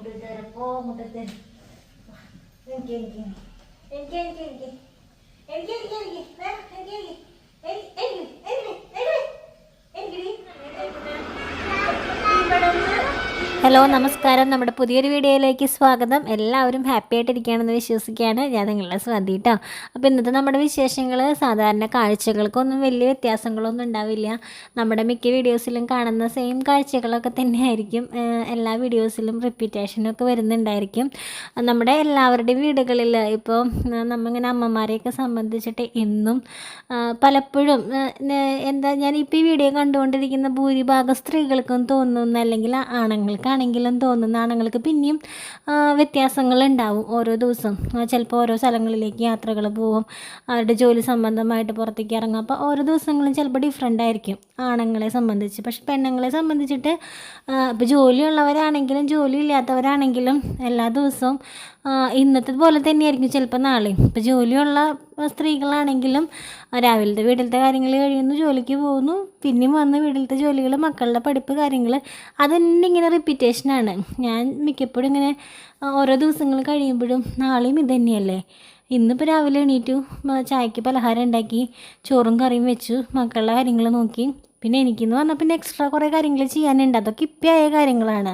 മുട്ടിത്തരൂ മുട്ടിത്തരപ്പോ മുട്ടിത്തരും എനിക്ക് എനിക്ക് എനിക്ക് എനിക്ക് എനിക്ക് എനിക്ക് എനിക്ക് എനിക്ക് വേണം എനിക്ക് എനിക്ക് എനിക്ക് എനിക്ക് എനിക്ക് ഹലോ നമസ്കാരം. നമ്മുടെ പുതിയൊരു വീഡിയോയിലേക്ക് സ്വാഗതം. എല്ലാവരും ഹാപ്പി ആയിട്ടിരിക്കുകയാണെന്ന് വിശ്വസിക്കുകയാണ്. ഞാൻ നിങ്ങളുടെ സ്വാതി കേട്ടോ അപ്പോൾ ഇന്നത്തെ നമ്മുടെ വിശേഷങ്ങൾ സാധാരണ കാഴ്ചകൾക്കൊന്നും വലിയ വ്യത്യാസങ്ങളൊന്നും ഉണ്ടാവില്ല. നമ്മുടെ മിക്ക വീഡിയോസിലും കാണുന്ന സെയിം കാഴ്ചകളൊക്കെ തന്നെയായിരിക്കും. എല്ലാ വീഡിയോസിലും റിപ്പീറ്റേഷനും ഒക്കെ വരുന്നുണ്ടായിരിക്കും. നമ്മുടെ എല്ലാവരുടെയും വീടുകളിൽ ഇപ്പോൾ നമ്മിങ്ങനെ അമ്മമാരെയൊക്കെ സംബന്ധിച്ചിട്ട് എന്നും പലപ്പോഴും എന്താ ഞാൻ ഞാനിപ്പോൾ ഈ വീഡിയോ കണ്ടുകൊണ്ടിരിക്കുന്ന ഭൂരിഭാഗം സ്ത്രീകൾക്കും തോന്നുന്നു അല്ലെങ്കിൽ ആണുങ്ങൾക്കാണെങ്കിലും തോന്നുന്ന ആണുങ്ങൾക്ക് പിന്നെയും വ്യത്യാസങ്ങൾ ഉണ്ടാവും ഓരോ ദിവസം. ചിലപ്പോൾ ഓരോ സ്ഥലങ്ങളിലേക്ക് യാത്രകൾ പോകും അവരുടെ ജോലി സംബന്ധമായിട്ട് പുറത്തേക്ക് ഇറങ്ങും. അപ്പോൾ ഓരോ ദിവസങ്ങളും ചിലപ്പോൾ ഡിഫറെന്റ് ആയിരിക്കും ആണുങ്ങളെ സംബന്ധിച്ച്. പക്ഷെ പെണ്ണുങ്ങളെ സംബന്ധിച്ചിട്ട് ഇപ്പോൾ ജോലിയുള്ളവരാണെങ്കിലും ജോലി ഇല്ലാത്തവരാണെങ്കിലും എല്ലാ ദിവസവും ഇന്നത്തെ പോലെ തന്നെയായിരിക്കും ചിലപ്പോൾ നാളെ. ഇപ്പോൾ ജോലിയുള്ള സ്ത്രീകളാണെങ്കിലും രാവിലത്തെ വീട്ടിലത്തെ കാര്യങ്ങൾ കഴിയുന്നു ജോലിക്ക് പോകുന്നു പിന്നെയും വന്ന് വീട്ടിലത്തെ ജോലികൾ മക്കളുടെ പഠിപ്പ് കാര്യങ്ങൾ അതന്നെ ഇങ്ങനെ റിപ്പീറ്റേഷനാണ് ഞാൻ മിക്കപ്പോഴും ഇങ്ങനെ ഓരോ ദിവസങ്ങൾ കഴിയുമ്പോഴും നാളെയും ഇത് തന്നെയല്ലേ ഇന്നിപ്പോൾ രാവിലെ എണീറ്റു ചായക്ക് പലഹാരം ഉണ്ടാക്കി ചോറും കറിയും വെച്ചു മക്കളുടെ കാര്യങ്ങൾ നോക്കി പിന്നെ എനിക്കെന്ന് പറഞ്ഞാൽ പിന്നെ എക്സ്ട്രാ കുറേ കാര്യങ്ങൾ ചെയ്യാനുണ്ട്. അതൊക്കെ ഇപ്പം ആയ കാര്യങ്ങളാണ്.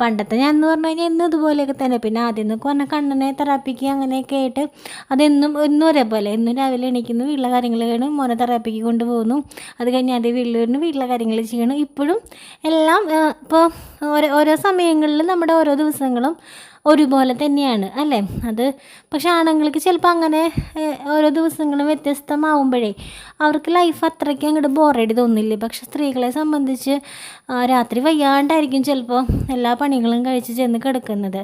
പണ്ടത്തെ ഞാൻ എന്ന് പറഞ്ഞു കഴിഞ്ഞാൽ എന്നും ഇതുപോലെയൊക്കെ തന്നെ. പിന്നെ ആദ്യം എന്നൊക്കെ പറഞ്ഞാൽ കണ്ണനെ തെറാപ്പിക്ക് അങ്ങനെയൊക്കെ ആയിട്ട് അതെന്നും എന്നും ഒരേപോലെ. എന്നും രാവിലെ എണീക്കുന്നു വീട്ടിലെ കാര്യങ്ങൾ ചെയ്യണം മോനെ തെറാപ്പിക്ക് കൊണ്ടുപോകുന്നു. അത് കഴിഞ്ഞ് അതേ വീട്ടിൽ വരുന്നു വീട്ടിലെ കാര്യങ്ങൾ ചെയ്യണം. ഇപ്പോഴും എല്ലാം ഇപ്പോൾ ഓരോ ഓരോ സമയങ്ങളിൽ നമ്മുടെ ഓരോ ദിവസങ്ങളും ഒരുപോലെ തന്നെയാണ് അല്ലേ? അത് പക്ഷെ ആണുങ്ങൾക്ക് ചിലപ്പോൾ അങ്ങനെ ഓരോ ദിവസങ്ങളും വ്യത്യസ്തമാവുമ്പോഴേ അവർക്ക് ലൈഫ് അത്രയ്ക്ക് അങ്ങോട്ട് ബോറടി തോന്നില്ല. പക്ഷെ സ്ത്രീകളെ സംബന്ധിച്ച് രാത്രി വയ്യാണ്ടായിരിക്കും ചിലപ്പോൾ എല്ലാ പണികളും കഴിച്ച് ചെന്ന് കിടക്കുന്നത്.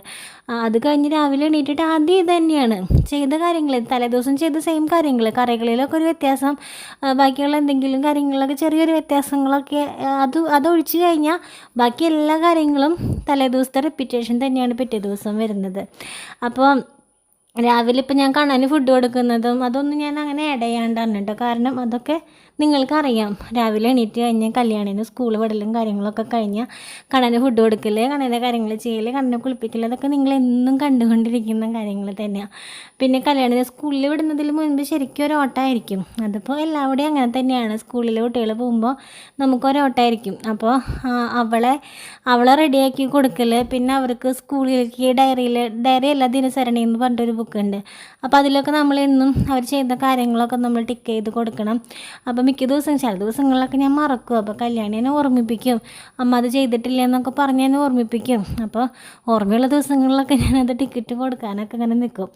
അത് കഴിഞ്ഞ് രാവിലെ എണീറ്റിട്ട് ആദ്യം ഇത് തന്നെയാണ്. ചെയ്ത കാര്യങ്ങൾ തലേദിവസം ചെയ്ത സെയിം കാര്യങ്ങൾ കറികളിലൊക്കെ ഒരു വ്യത്യാസം ബാക്കിയുള്ള എന്തെങ്കിലും കാര്യങ്ങളിലൊക്കെ ചെറിയൊരു വ്യത്യാസങ്ങളൊക്കെ അത് അതൊഴിച്ച് കഴിഞ്ഞാൽ ബാക്കി എല്ലാ കാര്യങ്ങളും തലേദിവസത്തെ റെപ്പിറ്റേഷൻ തന്നെയാണ് പിറ്റേ ദിവസം. വരുന്നത്. അപ്പോൾ രാവിലെ ഇപ്പം ഞാൻ കണ്ണന് ഫുഡ് കൊടുക്കുന്നതും അതൊന്നും ഞാൻ അങ്ങനെ ആഡ് ചെയ്യാണ്ടാണ് കേട്ടോ കാരണം അതൊക്കെ നിങ്ങൾക്കറിയാം രാവിലെ എണീറ്റ് കഴിഞ്ഞാൽ കല്യാണിന് സ്കൂൾ വിടലും കാര്യങ്ങളൊക്കെ കഴിഞ്ഞാൽ കണ്ണന് ഫുഡ് കൊടുക്കൽ കണ്ണന്റെ കാര്യങ്ങൾ ചെയ്യൽ കണ്ണനെ കുളിപ്പിക്കൽ അതൊക്കെ നിങ്ങൾ എന്നും കണ്ടുകൊണ്ടിരിക്കുന്ന കാര്യങ്ങൾ തന്നെയാണ് പിന്നെ കല്യാണിനെ സ്കൂളിൽ വിടുന്നതിൽ മുൻപ് ശരിക്കും ഒരു ഓട്ടമായിരിക്കും. അതിപ്പോൾ എല്ലാവിടെയും അങ്ങനെ തന്നെയാണ്. സ്കൂളിലെ കുട്ടികൾ പോകുമ്പോൾ നമുക്കൊരു ഓട്ടമായിരിക്കും. അപ്പോൾ അവളെ അവളെ റെഡിയാക്കി കൊടുക്കൽ പിന്നെ അവർക്ക് സ്കൂളിലേക്ക് ഡയറിയിൽ ഡയറി അല്ല ദിനസരണി എന്ന് പറഞ്ഞിട്ടൊരു ബുക്ക് ഉണ്ട്. അപ്പോൾ അതിലൊക്കെ നമ്മൾ എന്നും അവർ ചെയ്യുന്ന കാര്യങ്ങളൊക്കെ നമ്മൾ ടിക്ക് ചെയ്ത് കൊടുക്കണം. അപ്പോൾ മിക്ക ദിവസം ചില ദിവസങ്ങളിലൊക്കെ ഞാൻ മറക്കും. അപ്പോൾ കല്യാണി എന്നെ ഓർമ്മിപ്പിക്കും. അമ്മ അത് ചെയ്തിട്ടില്ല എന്നൊക്കെ പറഞ്ഞ് എന്നെ ഓർമ്മിപ്പിക്കും. അപ്പോൾ ഓർമ്മയുള്ള ദിവസങ്ങളിലൊക്കെ ഞാനത് ടിക്കറ്റ് കൊടുക്കാനൊക്കെ അങ്ങനെ നിൽക്കും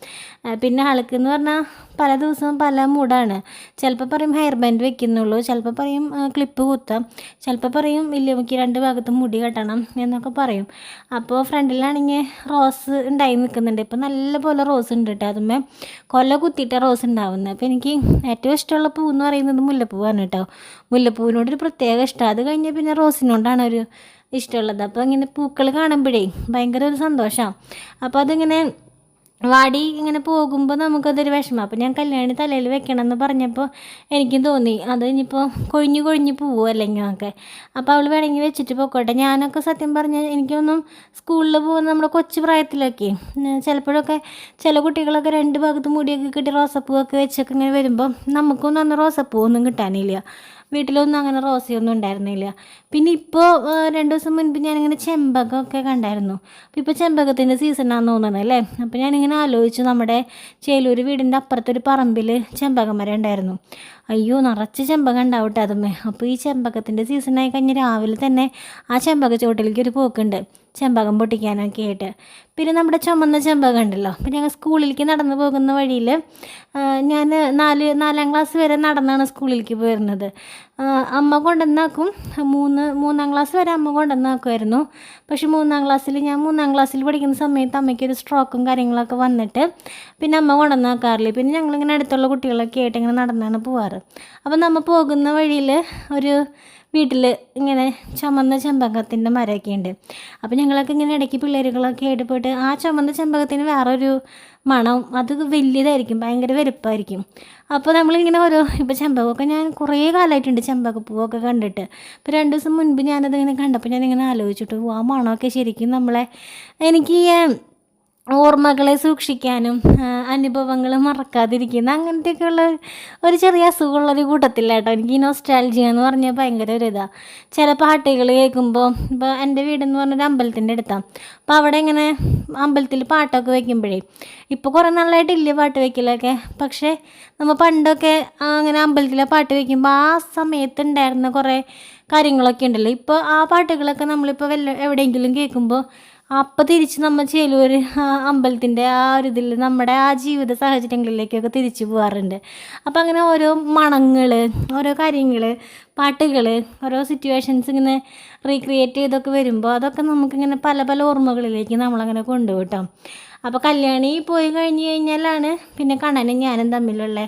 പിന്നെ ആൾക്ക് എന്ന് പറഞ്ഞാൽ പല ദിവസവും പല മൂഡാണ്. ചിലപ്പോൾ പറയും ഹെയർ ബാൻഡ് വെക്കുന്നുള്ളൂ ചിലപ്പോൾ പറയും ക്ലിപ്പ് കുത്താം ചിലപ്പോൾ പറയും വലിയമ്മയ്ക്ക് രണ്ട് ഭാഗത്തും മുടി കെട്ടണം എന്നൊക്കെ പറയും. അപ്പോൾ ഫ്രണ്ടിലാണെങ്കിൽ റോസ് ഉണ്ടായി നിൽക്കുന്നുണ്ട്. ഇപ്പം നല്ലപോലെ റോസ് ഉണ്ട് കേട്ടോ. അതുമ്മേ കൊല കുത്തിയിട്ട റോസ് ഉണ്ടാവുന്നത് അപ്പോൾ എനിക്ക് ഏറ്റവും ഇഷ്ടമുള്ള പൂ എന്ന് പറയുന്നത് മുല്ലപ്പൂവാണ് കേട്ടോ മുല്ലപ്പൂവിനോടൊരു പ്രത്യേക ഇഷ്ടം. അത് കഴിഞ്ഞാൽ പിന്നെ റോസിനോടാണ് ഒരു ഇഷ്ടമുള്ളത്. അപ്പോൾ ഇങ്ങനെ പൂക്കൾ കാണുമ്പോഴേ ഭയങ്കര ഒരു സന്തോഷമാണ് അപ്പോൾ അതിങ്ങനെ വാടി ഇങ്ങനെ പോകുമ്പോൾ നമുക്കതൊരു വിഷമം. അപ്പോൾ ഞാൻ കല്യാണി തലയിൽ വെക്കണം എന്ന് പറഞ്ഞപ്പോൾ എനിക്കും തോന്നി. അത് ഇനിയിപ്പോൾ കൊഴിഞ്ഞു കൊഴിഞ്ഞു പോവോ അല്ലെങ്കിൽ ഒക്കെ. അപ്പോൾ അവൾ വേണമെങ്കിൽ വെച്ചിട്ട് പോയിക്കോട്ടെ ഞാനൊക്കെ സത്യം പറഞ്ഞാൽ എനിക്കൊന്നും സ്കൂളിൽ പോകുന്ന നമ്മുടെ കൊച്ചു പ്രായത്തിലൊക്കെ ചിലപ്പോഴൊക്കെ ചില കുട്ടികളൊക്കെ രണ്ട് ഭാഗത്ത് മുടിയൊക്കെ കിട്ടി റോസപ്പൂവൊക്കെ വെച്ചൊക്കെ ഇങ്ങനെ വരുമ്പോൾ നമുക്കൊന്നും അന്ന് റോസപ്പൂവൊന്നും കിട്ടാനില്ല. വീട്ടിലൊന്നും അങ്ങനെ റോസയൊന്നും ഉണ്ടായിരുന്നില്ല. പിന്നെ ഇപ്പോൾ രണ്ട് ദിവസം മുൻപ് ഞാനിങ്ങനെ ചെമ്പകമൊക്കെ കണ്ടായിരുന്നു. അപ്പോൾ ഇപ്പോൾ ചെമ്പകത്തിന്റെ സീസണാണെന്ന് തോന്നുന്നത് അല്ലേ? അപ്പോൾ ഞാനിങ്ങനെ ആലോചിച്ചു നമ്മുടെ ചേലൂർ വീടിന്റെ അപ്പുറത്തൊരു പറമ്പിൽ ചെമ്പകം മരം ഉണ്ടായിരുന്നു. അയ്യോ നിറച്ച് ചെമ്പകം ഉണ്ടാവും അതുമ്മേ അപ്പോൾ ഈ ചെമ്പകത്തിന്റെ സീസണായി കഴിഞ്ഞ് രാവിലെ തന്നെ ആ ചെമ്പക ചോട്ടിലേക്ക് ഒരു പോക്കുണ്ട്. ചെമ്പകം പൊട്ടിക്കാനൊക്കെ ആയിട്ട്. പിന്നെ നമ്മുടെ ചുമന്ന ചെമ്പകം ഉണ്ടല്ലോ. പിന്നെ ഞങ്ങൾ സ്കൂളിലേക്ക് നടന്നു പോകുന്ന വഴിയിൽ ഞാൻ നാല് നാലാം ക്ലാസ് വരെ നടന്നാണ് സ്കൂളിലേക്ക് പോയിരുന്നത്. അമ്മ കൊണ്ടുവന്നാക്കും. മൂന്ന് മൂന്നാം ക്ലാസ് വരെ അമ്മ കൊണ്ടുവന്നാക്കുമായിരുന്നു പക്ഷേ മൂന്നാം ക്ലാസ്സിൽ ഞാൻ മൂന്നാം ക്ലാസ്സിൽ പഠിക്കുന്ന സമയത്ത് അമ്മയ്ക്കൊരു സ്ട്രോക്കും കാര്യങ്ങളൊക്കെ വന്നിട്ട് പിന്നെ അമ്മ കൊണ്ടുവന്നാക്കാറില്ല. പിന്നെ ഞങ്ങളിങ്ങനെ അടുത്തുള്ള കുട്ടികളൊക്കെ ആയിട്ട് ഇങ്ങനെ നടന്നാണ് പോവാറ്. അപ്പം നമ്മൾ പോകുന്ന വഴിയിൽ ഒരു വീട്ടിൽ ഇങ്ങനെ ചുമന്ന ചെമ്പകത്തിന്റെ മരമൊക്കെ ഉണ്ട്. അപ്പോൾ ഞങ്ങളൊക്കെ ഇങ്ങനെ ഇടയ്ക്ക് പിള്ളേരുകളൊക്കെ ആയിട്ട് പോയിട്ട് ആ ചുമന്ന ചെമ്പകത്തിന് വേറൊരു മണം അത് വലിയതായിരിക്കും ഭയങ്കര വലുപ്പമായിരിക്കും അപ്പോൾ നമ്മളിങ്ങനെ ഓരോ ഇപ്പോൾ ചെമ്പകമൊക്കെ ഞാൻ കുറേ കാലമായിട്ടുണ്ട് ചെമ്പകപ്പൂവൊക്കെ കണ്ടിട്ട്. ഇപ്പോൾ രണ്ട് ദിവസം മുൻപ് ഞാനതിങ്ങനെ കണ്ടപ്പോൾ ഞാനിങ്ങനെ ആലോചിച്ചിട്ട് "ഓ, ആ മണമൊക്കെ ശരിക്കും നമ്മളെ എനിക്ക് ഓർമ്മകളെ സൂക്ഷിക്കാനും അനുഭവങ്ങൾ മറക്കാതിരിക്കുന്ന അങ്ങനത്തെയൊക്കെയുള്ള ഒരു ചെറിയ അസുഖമുള്ളൊരു കൂട്ടത്തിലാട്ടോ എനിക്ക് ഈ നോസ്റ്റാലജി എന്ന് പറഞ്ഞാൽ ഭയങ്കര ഒരു ഇതാണ് ചില പാട്ടുകൾ കേൾക്കുമ്പോൾ ഇപ്പോൾ എന്റെ വീടെന്ന് പറഞ്ഞൊരു അമ്പലത്തിന്റെ അടുത്താണ് അപ്പോൾ അവിടെ ഇങ്ങനെ അമ്പലത്തിൽ പാട്ടൊക്കെ വയ്ക്കുമ്പോഴേ ഇപ്പോൾ കുറേ നാളായിട്ടില്ല പാട്ട് വയ്ക്കലൊക്കെ പക്ഷേ നമ്മൾ പണ്ടൊക്കെ അങ്ങനെ അമ്പലത്തിലെ പാട്ട് വയ്ക്കുമ്പോൾ ആ സമയത്ത് ഉണ്ടായിരുന്ന കുറേ കാര്യങ്ങളൊക്കെ ഉണ്ടല്ലോ. ഇപ്പോൾ ആ പാട്ടുകളൊക്കെ നമ്മളിപ്പോൾ വല്ല എവിടെയെങ്കിലും കേൾക്കുമ്പോൾ അപ്പം തിരിച്ച് നമ്മൾ ചേലൂർ അമ്പലത്തിന്റെ ആ ഒരു ഇതിൽ നമ്മുടെ ആ ജീവിത സാഹചര്യങ്ങളിലേക്കൊക്കെ തിരിച്ചു പോകാറുണ്ട് അപ്പം അങ്ങനെ ഓരോ മണങ്ങൾ ഓരോ കാര്യങ്ങൾ പാട്ടുകൾ ഓരോ സിറ്റുവേഷൻസ് ഇങ്ങനെ റീക്രിയേറ്റ് ചെയ്തൊക്കെ വരുമ്പോൾ അതൊക്കെ നമുക്കിങ്ങനെ പല പല ഓർമ്മകളിലേക്ക് നമ്മളങ്ങനെ കൊണ്ടുപോകും കേട്ടോ അപ്പോൾ കല്യാണി പോയി കഴിഞ്ഞ് കഴിഞ്ഞാലാണ് പിന്നെ കണ്ണനും ഞാനും തമ്മിലുള്ള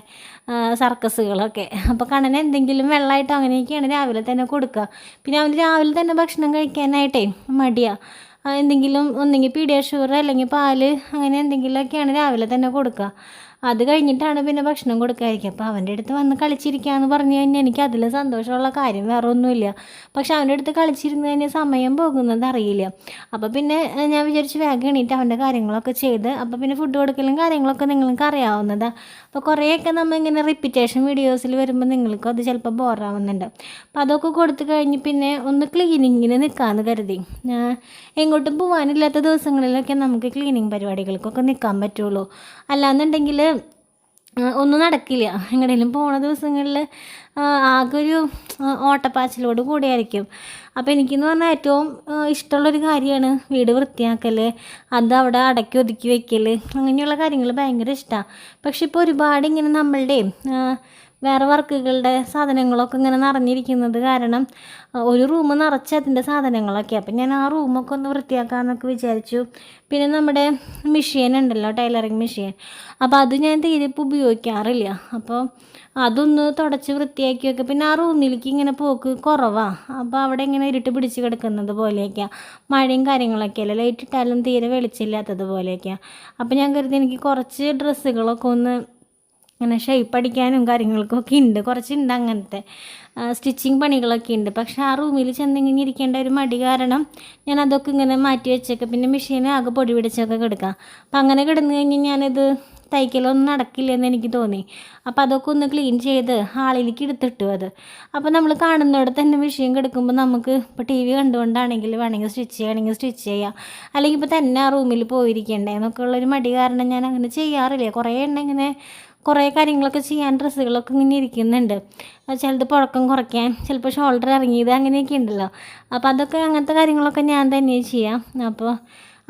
സർക്കസുകളൊക്കെ. അപ്പോൾ കണ്ണൻ എന്തെങ്കിലും വെള്ളമായിട്ടോ അങ്ങനെയൊക്കെയാണ് രാവിലെ തന്നെ കൊടുക്കുക പിന്നെ അവന് രാവിലെ തന്നെ ഭക്ഷണം കഴിക്കാനായിട്ടേ മടിയാണ് എന്തെങ്കിലും ഒന്നെങ്കിൽ പീഡിയാഷുഗർ അല്ലെങ്കിൽ പാൽ അങ്ങനെ എന്തെങ്കിലുമൊക്കെയാണ് രാവിലെ തന്നെ കൊടുക്കുക. അത് കഴിഞ്ഞിട്ടാണ് പിന്നെ ഭക്ഷണം കൊടുക്കാതിരിക്കുക. അപ്പോൾ അവന്റെ അടുത്ത് വന്ന് കളിച്ചിരിക്കുകയെന്ന് പറഞ്ഞു കഴിഞ്ഞാൽ എനിക്ക് അതിൽ സന്തോഷമുള്ള കാര്യം വേറെ ഒന്നുമില്ല. പക്ഷെ അവന്റെ അടുത്ത് കളിച്ചിരുന്നു കഴിഞ്ഞാൽ സമയം പോകുന്നത് അറിയില്ല. അപ്പോൾ പിന്നെ ഞാൻ വിചാരിച്ച് വേഗം എണീറ്റ് അവന്റെ കാര്യങ്ങളൊക്കെ ചെയ്ത് അപ്പോൾ പിന്നെ ഫുഡ് കൊടുക്കലും കാര്യങ്ങളൊക്കെ നിങ്ങൾക്ക് അറിയാവുന്നതാണ് അപ്പോൾ കുറേയൊക്കെ നമ്മൾ ഇങ്ങനെ റിപ്പീറ്റേഷൻ വീഡിയോസിൽ വരുമ്പോൾ നിങ്ങൾക്കും അത് ചിലപ്പോൾ ബോറാവുന്നുണ്ട് അപ്പോൾ അതൊക്കെ കൊടുത്തു കഴിഞ്ഞ് പിന്നെ ഒന്ന് ക്ലീനിങ്ങിന് നിൽക്കാമെന്ന് കരുതി. എങ്ങോട്ടും പോകാനില്ലാത്ത ദിവസങ്ങളിലൊക്കെ നമുക്ക് ക്ലീനിങ് പരിപാടികൾക്കൊക്കെ നിൽക്കാൻ പറ്റുള്ളൂ. അല്ലാന്നുണ്ടെങ്കിൽ ഒന്നും നടക്കില്ല. എങ്ങനെയും പോണ ദിവസങ്ങളിൽ ആകെ ഒരു ഓട്ടപ്പാച്ചിലോട് കൂടിയായിരിക്കും. അപ്പോൾ എനിക്കെന്ന് പറഞ്ഞാൽ ഏറ്റവും ഇഷ്ടമുള്ളൊരു കാര്യമാണ് വീട് വൃത്തിയാക്കൽ അത് അവിടെ അടക്കി ഒതുക്കി വയ്ക്കൽ അങ്ങനെയുള്ള കാര്യങ്ങൾ ഭയങ്കര ഇഷ്ടമാണ് പക്ഷെ ഇപ്പോൾ ഒരുപാട് ഇങ്ങനെ നമ്മളുടെ വേറെ വർക്കുകളുടെ സാധനങ്ങളൊക്കെ ഇങ്ങനെ നിറഞ്ഞിരിക്കുന്നത് കാരണം ഒരു റൂം നിറച്ച് അതിന്റെ സാധനങ്ങളൊക്കെ. അപ്പം ഞാൻ ആ റൂമൊക്കെ ഒന്ന് വൃത്തിയാക്കാമെന്നൊക്കെ വിചാരിച്ചു. പിന്നെ നമ്മുടെ മെഷീൻ ഉണ്ടല്ലോ ടൈലറിങ് മെഷീൻ. അപ്പോൾ അത് ഞാൻ തീരെ ഇപ്പോൾ ഉപയോഗിക്കാറില്ല. അപ്പോൾ അതൊന്ന് തുടച്ച് വൃത്തിയാക്കി വെക്കുക. പിന്നെ ആ റൂമിലേക്ക് ഇങ്ങനെ പോക്ക് കുറവാണ് അപ്പോൾ അവിടെ ഇങ്ങനെ ഇരുട്ട് പിടിച്ച് കിടക്കുന്നത് പോലെയൊക്കെയാണ് മഴയും കാര്യങ്ങളൊക്കെ അല്ലേ? ലൈറ്റ് ഇട്ടാലും തീരെ വെളിച്ചില്ലാത്തത് പോലെയൊക്കെയാണ് അപ്പോൾ ഞാൻ കരുതി എനിക്ക് കുറച്ച് ഡ്രസ്സുകളൊക്കെ ഒന്ന് അങ്ങനെ ഷേപ്പ് അടിക്കാനും കാര്യങ്ങൾക്കൊക്കെ ഉണ്ട് കുറച്ചുണ്ട് അങ്ങനത്തെ സ്റ്റിച്ചിങ് പണികളൊക്കെ ഉണ്ട് പക്ഷേ ആ റൂമിൽ ചെന്നിങ്ങനെ ഇരിക്കേണ്ട ഒരു മടി കാരണം ഞാൻ അതൊക്കെ ഇങ്ങനെ മാറ്റി വെച്ചേക്കെ. പിന്നെ മെഷീൻ ആകെ പൊടി പിടിച്ചൊക്കെ കിടക്കാം. അപ്പം അങ്ങനെ കിടന്നു കഴിഞ്ഞ് ഞാനിത് തയ്ക്കലൊന്നും നടക്കില്ലെന്ന് എനിക്ക് തോന്നി. അപ്പോൾ അതൊക്കെ ഒന്ന് ക്ലീൻ ചെയ്ത് ഹാളിലേക്ക് എടുത്തിട്ടു അത്. അപ്പോൾ നമ്മൾ കാണുന്നിടത്ത് തന്നെ മെഷീൻ കിടക്കുമ്പോൾ നമുക്ക് ഇപ്പോൾ ടി വി കണ്ടുകൊണ്ടാണെങ്കിൽ വേണമെങ്കിൽ സ്റ്റിച്ച് ചെയ്യണമെങ്കിൽ സ്റ്റിച്ച് ചെയ്യാം. അല്ലെങ്കിൽ ഇപ്പോൾ തന്നെ ആ റൂമിൽ പോയിരിക്കണ്ടേ എന്നൊക്കെ ഉള്ളൊരു മടി കാരണം ഞാൻ അങ്ങനെ ചെയ്യാറില്ല. കുറേ എണ്ണം ഇങ്ങനെ കുറേ കാര്യങ്ങളൊക്കെ ചെയ്യാൻ ഡ്രസ്സുകളൊക്കെ ഇങ്ങനെ ഇരിക്കുന്നുണ്ട്. ചിലത് പുഴക്കം കുറയ്ക്കാൻ ചിലപ്പോൾ ഷോൾഡർ ഇറങ്ങിയത് അങ്ങനെയൊക്കെ ഉണ്ടല്ലോ. അപ്പോൾ അതൊക്കെ അങ്ങനത്തെ കാര്യങ്ങളൊക്കെ ഞാൻ തന്നെ ചെയ്യാം. അപ്പോൾ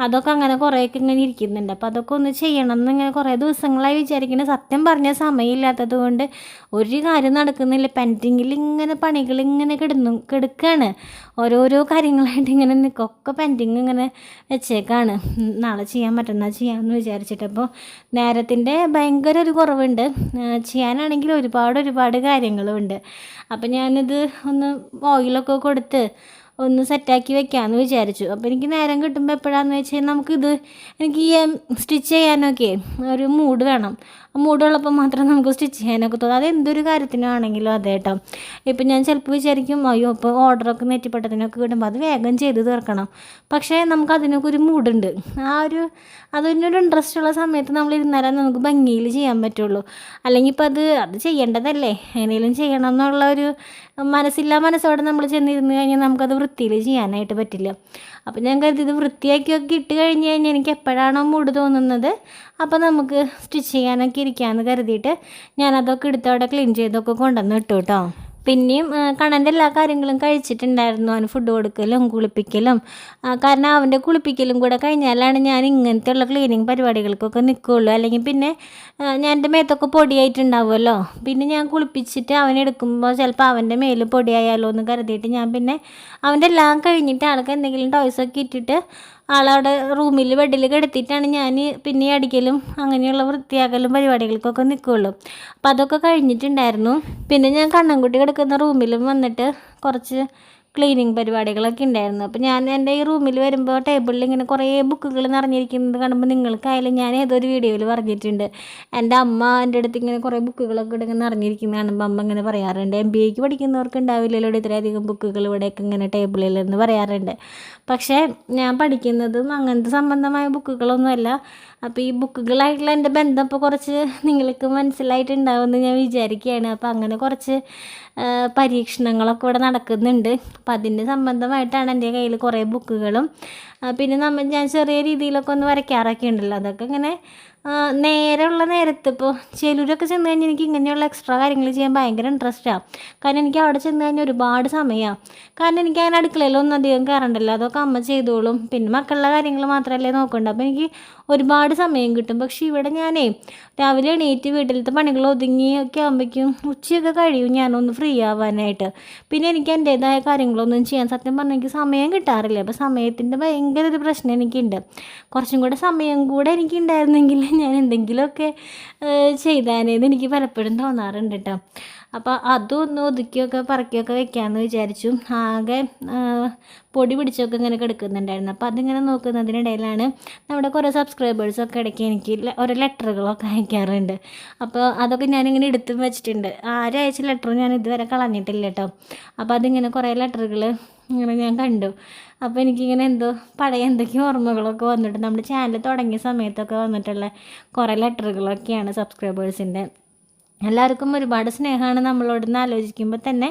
അതൊക്കെ അങ്ങനെ കുറേയൊക്കെ ഇങ്ങനെ ഇരിക്കുന്നുണ്ട്. അപ്പോൾ അതൊക്കെ ഒന്ന് ചെയ്യണം എന്ന് ഇങ്ങനെ കുറേ ദിവസങ്ങളായി വിചാരിക്കുന്നത് സത്യം പറഞ്ഞാൽ സമയമില്ലാത്തത് കൊണ്ട് ഒരു കാര്യം നടക്കുന്നില്ല. പെൻഡിങ്ങിൽ ഇങ്ങനെ പണികൾ ഇങ്ങനെ കിടന്നു കിടക്കുകയാണ് ഓരോരോ കാര്യങ്ങളായിട്ട് ഇങ്ങനെ നിൽക്കും ഒക്കെ പെൻഡിങ് ഇങ്ങനെ വെച്ചേക്കാണ്. നാളെ ചെയ്യാൻ പറ്റുന്ന ചെയ്യാമെന്ന് വിചാരിച്ചിട്ട്. അപ്പോൾ നേരത്തിന്റെ ഭയങ്കര ഒരു കുറവുണ്ട്. ചെയ്യാനാണെങ്കിൽ ഒരുപാട് ഒരുപാട് കാര്യങ്ങളുമുണ്ട് അപ്പം ഞാനിത് ഒന്ന് ഓയിലൊക്കെ കൊടുത്ത് ഒന്ന് സെറ്റാക്കി വെക്കാമെന്ന് വിചാരിച്ചു. അപ്പോൾ എനിക്ക് നേരം കിട്ടുമ്പോൾ എപ്പോഴാണെന്ന് വെച്ചാൽ നമുക്കിത് എനിക്ക് ഈ സ്റ്റിച്ച് ചെയ്യാനൊക്കെ ഒരു മൂഡ് വേണം. ആ മൂടുള്ളപ്പോൾ മാത്രം നമുക്ക് സ്റ്റിച്ച് ചെയ്യാനൊക്കെ തോന്നും. അത് എന്തൊരു കാര്യത്തിനാണെങ്കിലും അതെ കേട്ടോ ഇപ്പം ഞാൻ ചിലപ്പോൾ വിചാരിക്കും അയ്യോ ഇപ്പോൾ ഓർഡറൊക്കെ നെറ്റിപ്പട്ടത്തിനൊക്കെ കിട്ടുമ്പോൾ അത് വേഗം ചെയ്ത് തീർക്കണം. പക്ഷേ നമുക്ക് അതിനൊക്കെ ഒരു മൂഡുണ്ട് ആ ഒരു അതിനൊരു ഇൻട്രസ്റ്റ് ഉള്ള സമയത്ത് നമ്മൾ ഇരുന്നാലേ നമുക്ക് ഭംഗിയിൽ ചെയ്യാൻ പറ്റുള്ളൂ. അല്ലെങ്കിൽ ഇപ്പം അത് അത് ചെയ്യേണ്ടതല്ലേ? എങ്ങനെയും ചെയ്യണം എന്നുള്ള ഒരു മനസ്സില്ലാ മനസ്സോടെ നമ്മൾ ചെന്നിരുന്ന് കഴിഞ്ഞാൽ നമുക്കത് വൃത്തിയിൽ ചെയ്യാനായിട്ട് പറ്റില്ല. അപ്പം ഞാൻ കരുതി ഇത് വൃത്തിയാക്കിയൊക്കെ ഇട്ട് കഴിഞ്ഞ് കഴിഞ്ഞാൽ എനിക്ക് എപ്പോഴാണോ മൂഡ് തോന്നുന്നത് അപ്പോൾ നമുക്ക് സ്റ്റിച്ച് ചെയ്യാനൊക്കെ ഇരിക്കാമെന്ന് കരുതിയിട്ട് ഞാനതൊക്കെ എടുത്തവിടെ ക്ലീൻ ചെയ്തൊക്കെ കൊണ്ടുവന്ന് ഇട്ടു കേട്ടോ പിന്നെയും കണ്ണന്റെ എല്ലാ കാര്യങ്ങളും കഴിച്ചിട്ടുണ്ടായിരുന്നു. അവന് ഫുഡ് കൊടുക്കലും കുളിപ്പിക്കലും. കാരണം അവന്റെ കുളിപ്പിക്കലും കൂടെ കഴിഞ്ഞാലാണ് ഞാൻ ഇങ്ങനത്തെയുള്ള ക്ലീനിങ് പരിപാടികൾക്കൊക്കെ നിൽക്കുകയുള്ളൂ അല്ലെങ്കിൽ പിന്നെ ഞാൻ എന്റെ മേത്തൊക്കെ പൊടിയായിട്ടുണ്ടാവുമല്ലോ. പിന്നെ ഞാൻ കുളിപ്പിച്ചിട്ട് അവനെടുക്കുമ്പോൾ ചിലപ്പോൾ അവന്റെ മേൽ പൊടിയായാലോ എന്ന് കരുതിയിട്ട് ഞാൻ പിന്നെ അവന്റെ എല്ലാം കഴിഞ്ഞിട്ട് ആൾക്ക് എന്തെങ്കിലും ടോയ്സൊക്കെ ഇട്ടിട്ട് ആളവിടെ റൂമിൽ ബെഡിൽ കിടത്തിയിട്ടാണ് ഞാൻ പിന്നെ അടിക്കലും അങ്ങനെയുള്ള വൃത്തിയാക്കലും പരിപാടികൾക്കൊക്കെ നിൽക്കുകയുള്ളൂ അപ്പോൾ അതൊക്കെ കഴിഞ്ഞിട്ടുണ്ടായിരുന്നു. പിന്നെ ഞാൻ കണ്ണൻകുട്ടി കിടക്കുന്ന റൂമിലും വന്നിട്ട് കുറച്ച് ക്ലീനിങ് പരിപാടികളൊക്കെ ഉണ്ടായിരുന്നു. അപ്പോൾ ഞാൻ എന്റെ ഈ റൂമിൽ വരുമ്പോൾ ടേബിളിൽ ഇങ്ങനെ കുറേ ബുക്കുകൾ നിറഞ്ഞിരിക്കുന്നത് കാണുമ്പോൾ നിങ്ങൾക്കായാലും ഞാൻ ഏതൊരു വീഡിയോയിൽ പറഞ്ഞിട്ടുണ്ട്. എന്റെ അമ്മ എന്റെ അടുത്ത് ഇങ്ങനെ കുറേ ബുക്കുകളൊക്കെ ഇവിടെ ഇങ്ങനെ നിറഞ്ഞിരിക്കുന്നത് കാണുമ്പോൾ അമ്മ ഇങ്ങനെ പറയാറുണ്ട് എം ബി എക്ക് പഠിക്കുന്നവർക്ക് ഉണ്ടാവില്ലല്ലോ ഇത്രയധികം ബുക്കുകൾ ഇവിടെയൊക്കെ ഇങ്ങനെ ടേബിളിൽ എന്ന് പറയാറുണ്ട്. പക്ഷേ ഞാൻ പഠിക്കുന്നതും അങ്ങനത്തെ സംബന്ധമായ ബുക്കുകളൊന്നുമല്ല. അപ്പോൾ ഈ ബുക്കുകളായിട്ടുള്ള എന്റെ ബന്ധം ഇപ്പോൾ കുറച്ച് നിങ്ങൾക്ക് മനസ്സിലായിട്ടുണ്ടാവുമെന്ന് ഞാൻ വിചാരിക്കുകയാണ്. അപ്പോൾ അങ്ങനെ കുറച്ച് പരീക്ഷണങ്ങളൊക്കെ ഇവിടെ നടക്കുന്നുണ്ട്. അപ്പോൾ അതിന്റെ സംബന്ധമായിട്ടാണ് എന്റെ കയ്യിൽ കുറേ ബുക്കുകളും. പിന്നെ നമ്മൾ ഞാൻ ചെറിയ രീതിയിലൊക്കെ ഒന്ന് വരയ്ക്കാറൊക്കെ ഉണ്ടല്ലോ. അതൊക്കെ ഇങ്ങനെ നേരമുള്ള നേരത്ത് ഇപ്പോൾ ചേലൂരൊക്കെ ചെന്ന് കഴിഞ്ഞാൽ എനിക്ക് ഇങ്ങനെയുള്ള എക്സ്ട്രാ കാര്യങ്ങൾ ചെയ്യാൻ ഭയങ്കര ഇൻട്രസ്റ്റാണ് കാരണം എനിക്ക് അവിടെ ചെന്ന് കഴിഞ്ഞാൽ ഒരുപാട് സമയമാണ് കാരണം എനിക്ക് അങ്ങനെ അടുക്കളയിലൊന്നും അധികം കയറണ്ടല്ലോ അതൊക്കെ അമ്മ ചെയ്തോളും. പിന്നെ മക്കളുടെ കാര്യങ്ങൾ മാത്രമല്ലേ നോക്കണ്ട. അപ്പോൾ എനിക്ക് ഒരുപാട് സമയം കിട്ടും. പക്ഷെ ഇവിടെ ഞാനേ രാവിലെ എണീറ്റ് വീട്ടിലത്തെ പണികൾ ഒതുങ്ങി ഒക്കെ ആകുമ്പോഴേക്കും ഉച്ചയൊക്കെ കഴിയും ഞാനൊന്ന് ഫ്രീ ആവാനായിട്ട്. പിന്നെ എനിക്ക് എന്റേതായ കാര്യങ്ങളൊന്നും ചെയ്യാൻ സത്യം പറഞ്ഞാൽ എനിക്ക് സമയം കിട്ടാറില്ല. അപ്പോൾ സമയത്തിന്റെ ഭയങ്കര ഒരു പ്രശ്നം എനിക്കുണ്ട്. കുറച്ചും കൂടെ സമയം കൂടെ എനിക്ക് ഉണ്ടായിരുന്നെങ്കിൽ ഞാൻ എന്തെങ്കിലുമൊക്കെ ചെയ്താനേന്ന് എനിക്ക് പലപ്പോഴും തോന്നാറുണ്ട് കേട്ടോ അപ്പോൾ അതും ഒന്ന് ഒതുക്കിയൊക്കെ പറക്കിയൊക്കെ വെക്കാമെന്ന് വിചാരിച്ചു. ആകെ പൊടി പിടിച്ചൊക്കെ ഇങ്ങനെ കിടക്കുന്നുണ്ടായിരുന്നു. അപ്പോൾ അതിങ്ങനെ നോക്കുന്നതിനിടയിലാണ് നമ്മുടെ കുറേ സബ്സ്ക്രൈബേഴ്സൊക്കെ ഇടയ്ക്ക് എനിക്ക് ഓരോ ലെറ്ററുകളൊക്കെ അയക്കാറുണ്ട്. അപ്പോൾ അതൊക്കെ ഞാനിങ്ങനെ എടുത്തും വെച്ചിട്ടുണ്ട്. ആരയച്ച ലെറ്ററും ഞാൻ ഇതുവരെ കളഞ്ഞിട്ടില്ല കേട്ടോ. അപ്പോൾ അതിങ്ങനെ കുറേ ലെറ്ററുകൾ ഇങ്ങനെ ഞാൻ കണ്ടു. അപ്പോൾ എനിക്കിങ്ങനെ എന്തോ പഴയ എന്തൊക്കെയോ ഓർമ്മകളൊക്കെ വന്നിട്ട് നമ്മുടെ ചാനൽ തുടങ്ങിയ സമയത്തൊക്കെ വന്നിട്ടുള്ള കുറേ ലെറ്ററുകളൊക്കെയാണ് സബ്സ്ക്രൈബേഴ്സിന്റെ എല്ലാവർക്കും ഒരുപാട് സ്നേഹമാണ് നമ്മളോടൊന്ന് ആലോചിക്കുമ്പോൾ തന്നെ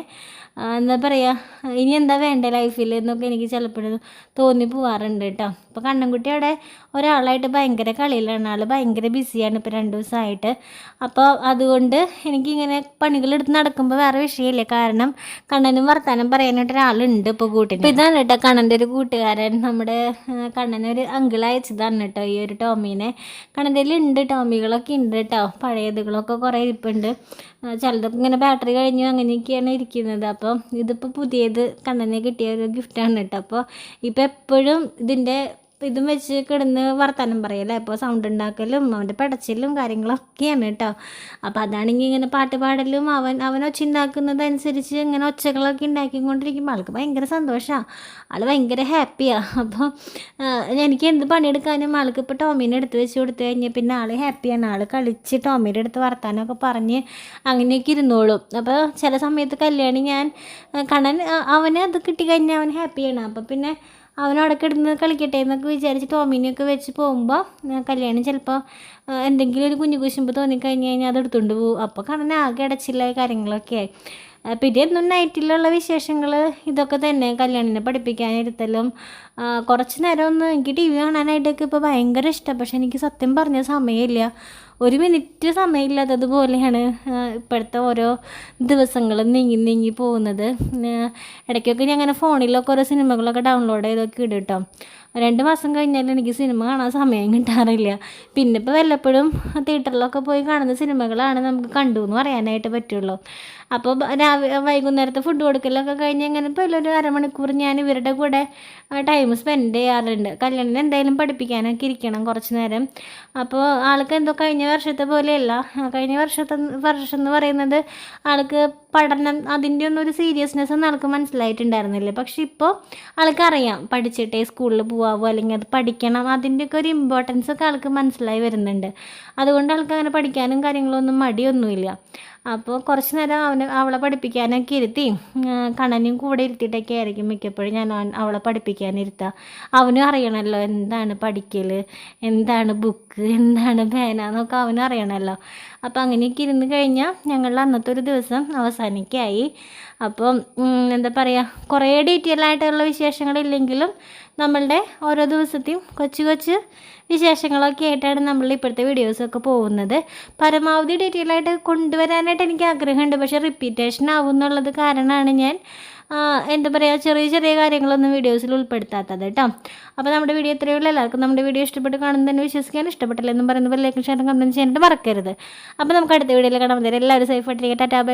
എന്താ പറയുക ഇനി എന്താ വേണ്ടേ ലൈഫിൽ എന്നൊക്കെ എനിക്ക് ചിലപ്പോഴും തോന്നി പോവാറുണ്ട് കേട്ടോ അപ്പോൾ കണ്ണൻകുട്ടി അവിടെ ഒരാളായിട്ട് ഭയങ്കര കളിയിലാണ്. ആൾ ഭയങ്കര ബിസിയാണ് ഇപ്പോൾ രണ്ട് ദിവസമായിട്ട്. അപ്പോൾ അതുകൊണ്ട് എനിക്കിങ്ങനെ പണികളെടുത്ത് നടക്കുമ്പോൾ വേറെ വിഷയമില്ല. കാരണം കണ്ണനും വർത്താനം പറയാനായിട്ട് ഒരാളുണ്ട് ഇപ്പോൾ കൂട്ടിന്. ഇപ്പോൾ ഇതാണ് കേട്ടോ കണ്ണന്റെ ഒരു കൂട്ടുകാരൻ നമ്മുടെ കണ്ണനൊരു അങ്കിൾ അയച്ചതാണ് കേട്ടോ ഈ ഒരു ടോമീനെ. കണ്ണന്റെ ഉണ്ട് ടോമികളൊക്കെ ഉണ്ട് കേട്ടോ. പഴയതുകളൊക്കെ കുറേ ഇരിപ്പുണ്ട്. ചിലതൊക്കെ ഇങ്ങനെ ബാറ്ററി കഴിഞ്ഞു അങ്ങനെയൊക്കെയാണ് ഇരിക്കുന്നത്. അപ്പം ഇതിപ്പോൾ പുതിയത് കണ്ണനെ കിട്ടിയ ഒരു ഗിഫ്റ്റാണ് കേട്ടോ. അപ്പോൾ ഇപ്പോൾ എപ്പോഴും ഇതിന്റെ ഇതും വെച്ച് കിടന്ന് വർത്തമാനം പറയല്ലേ അപ്പോൾ സൗണ്ട് ഉണ്ടാക്കലും അവന്റെ പടച്ചിലും കാര്യങ്ങളൊക്കെയാണ് കേട്ടോ. അപ്പോൾ അതാണെങ്കിൽ ഇങ്ങനെ പാട്ട് പാടലും അവൻ അവൻ ഒച്ച ഉണ്ടാക്കുന്നതനുസരിച്ച് ഇങ്ങനെ ഒച്ചകളൊക്കെ ഉണ്ടാക്കിക്കൊണ്ടിരിക്കുമ്പോൾ ആൾക്ക് ഭയങ്കര സന്തോഷമാണ് ആൾ ഭയങ്കര ഹാപ്പിയാണ് അപ്പോൾ എനിക്ക് എന്ത് പണിയെടുക്കാനും ആൾക്ക് ഇപ്പോൾ ടോമീനെ എടുത്ത് വെച്ച് കൊടുത്തു കഴിഞ്ഞാൽ പിന്നെ ആൾ ഹാപ്പിയാണ്. ആൾ കളിച്ച് ടോമീന്റെ അടുത്ത് വർത്താനമൊക്കെ പറഞ്ഞ് അങ്ങനെയൊക്കെ ഇരുന്നോളും. അപ്പോൾ ചില സമയത്ത് കല്യാണി ഞാൻ കണ്ണൻ അവന് അത് കിട്ടിക്കഴിഞ്ഞാൽ അവൻ ഹാപ്പിയാണ്. അപ്പോൾ പിന്നെ അവനവിടെ കിടന്ന് കളിക്കട്ടെ എന്നൊക്കെ വിചാരിച്ച് ടോമിനെയൊക്കെ വെച്ച് പോകുമ്പോൾ കല്യാണം ചിലപ്പോൾ എന്തെങ്കിലും ഒരു കുഞ്ഞു കുശുമ്പ് തോന്നിക്കഴിഞ്ഞ് കഴിഞ്ഞാൽ അത് എടുത്തുകൊണ്ട് പോകും അപ്പോൾ കാണാൻ ആകെ അടച്ചില്ല കാര്യങ്ങളൊക്കെ ആയി. പിന്നെ എന്നും നൈറ്റിലുള്ള വിശേഷങ്ങൾ ഇതൊക്കെ തന്നെ കല്യാണിനെ പഠിപ്പിക്കാനിരുത്തലും. കുറച്ച് നേരം ഒന്ന് എനിക്ക് ടി വി കാണാനായിട്ടൊക്കെ ഇപ്പോൾ ഭയങ്കര ഇഷ്ടം. പക്ഷെ എനിക്ക് സത്യം പറഞ്ഞ സമയമില്ല. ഒരു മിനിറ്റ് സമയമില്ലാത്തതുപോലെയാണ് ഇപ്പോഴത്തെ ഓരോ ദിവസങ്ങളും നീങ്ങി നീങ്ങി പോകുന്നത്. ഇടയ്ക്കൊക്കെ ഞാൻ അങ്ങനെ ഫോണിലൊക്കെ ഓരോ സിനിമകളൊക്കെ ഡൗൺലോഡ് ചെയ്തൊക്കെ ഇടും കേട്ടോ രണ്ട് മാസം കഴിഞ്ഞാലും എനിക്ക് സിനിമ കാണാൻ സമയം കിട്ടാറില്ല. പിന്നെ ഇപ്പോൾ വല്ലപ്പോഴും തിയേറ്ററിലൊക്കെ പോയി കാണുന്ന സിനിമകളാണ് നമുക്ക് കണ്ടു എന്ന് പറയാനായിട്ട് പറ്റുള്ളൂ. അപ്പോൾ രാവിലെ വൈകുന്നേരത്തെ ഫുഡ് കൊടുക്കലൊക്കെ കഴിഞ്ഞ് അങ്ങനെ ഇപ്പോൾ ഒരു അരമണിക്കൂർ ഞാൻ ഇവരുടെ കൂടെ ടൈം സ്പെൻഡ് ചെയ്യാറുണ്ട്. കല്യാണം എന്തായാലും പഠിപ്പിക്കാനൊക്കെ ഇരിക്കണം കുറച്ച് നേരം. അപ്പോൾ ആൾക്ക് എന്തോ കഴിഞ്ഞ വർഷത്തെ പോലെയല്ല കഴിഞ്ഞ വർഷത്തെ വർഷം എന്ന് പറയുന്നത് ആൾക്ക് പഠനം അതിന്റെ ഒന്നും ഒരു സീരിയസ്നെസ് ആൾക്ക് മനസ്സിലായിട്ടുണ്ടായിരുന്നില്ല. പക്ഷെ ഇപ്പോൾ ആൾക്കറിയാം പഠിച്ചിട്ടേ സ്കൂളിൽ പോവാവോ അല്ലെങ്കിൽ അത് പഠിക്കണം അതിന്റെയൊക്കെ ഒരു ഇമ്പോർട്ടൻസ് ഒക്കെ ആൾക്ക് മനസ്സിലായി വരുന്നുണ്ട്. അതുകൊണ്ട് ആൾക്ക് അങ്ങനെ പഠിക്കാനും കാര്യങ്ങളൊന്നും മടിയൊന്നുമില്ല. അപ്പോൾ കുറച്ച് നേരം അവനെ അവളെ പഠിപ്പിക്കാനൊക്കെ ഇരുത്തി. കണ്ണനും കൂടെ ഇരുത്തിയിട്ടൊക്കെ ആയിരിക്കും മിക്കപ്പോഴും ഞാൻ അവളെ പഠിപ്പിക്കാനിരുത്തുക അവനും അറിയണമല്ലോ എന്താണ് പഠിക്കൽ എന്താണ് ബുക്ക് എന്താണ് പേന എന്നൊക്കെ അവനും അറിയണമല്ലോ അപ്പോൾ അങ്ങനെയൊക്കെ ഇരുന്ന് കഴിഞ്ഞാൽ ഞങ്ങളുടെ അന്നത്തെ ഒരു ദിവസം അവസാനിക്കായി. അപ്പം എന്താ പറയുക കുറേ ഡീറ്റെയിൽ ആയിട്ടുള്ള വിശേഷങ്ങളില്ലെങ്കിലും നമ്മളുടെ ഓരോ ദിവസത്തെയും കൊച്ചു കൊച്ചു വിശേഷങ്ങളൊക്കെ ആയിട്ടാണ് നമ്മൾ ഇപ്പോഴത്തെ വീഡിയോസൊക്കെ പോകുന്നത്. പരമാവധി ഡീറ്റെയിൽ ആയിട്ട് കൊണ്ടുവരാനായിട്ട് എനിക്ക് ആഗ്രഹമുണ്ട്. പക്ഷേ റിപ്പീറ്റേഷൻ ആവും എന്നുള്ളത് കാരണമാണ് ഞാൻ എന്താ പറയുക ചെറിയ ചെറിയ കാര്യങ്ങളൊന്നും വീഡിയോസിൽ ഉൾപ്പെടുത്താത്തത് കേട്ടോ അപ്പോൾ നമ്മുടെ വീഡിയോ ഇത്രയേ ഉള്ളൂ. എല്ലാവർക്കും നമ്മുടെ വീഡിയോ ഇഷ്ടപ്പെട്ട് കാണുന്നതിന് വിശ്വസിക്കാൻ ഇഷ്ടപ്പെട്ടില്ല എന്നും പറയുന്നത് ഷെയർ കമന്റ് ചെയ്യാനായിട്ട് മറക്കരുത്. അപ്പോൾ നമുക്ക് അടുത്ത വീഡിയോയിൽ കാണാൻ എല്ലാവരും സേഫ് ടാറ്റാ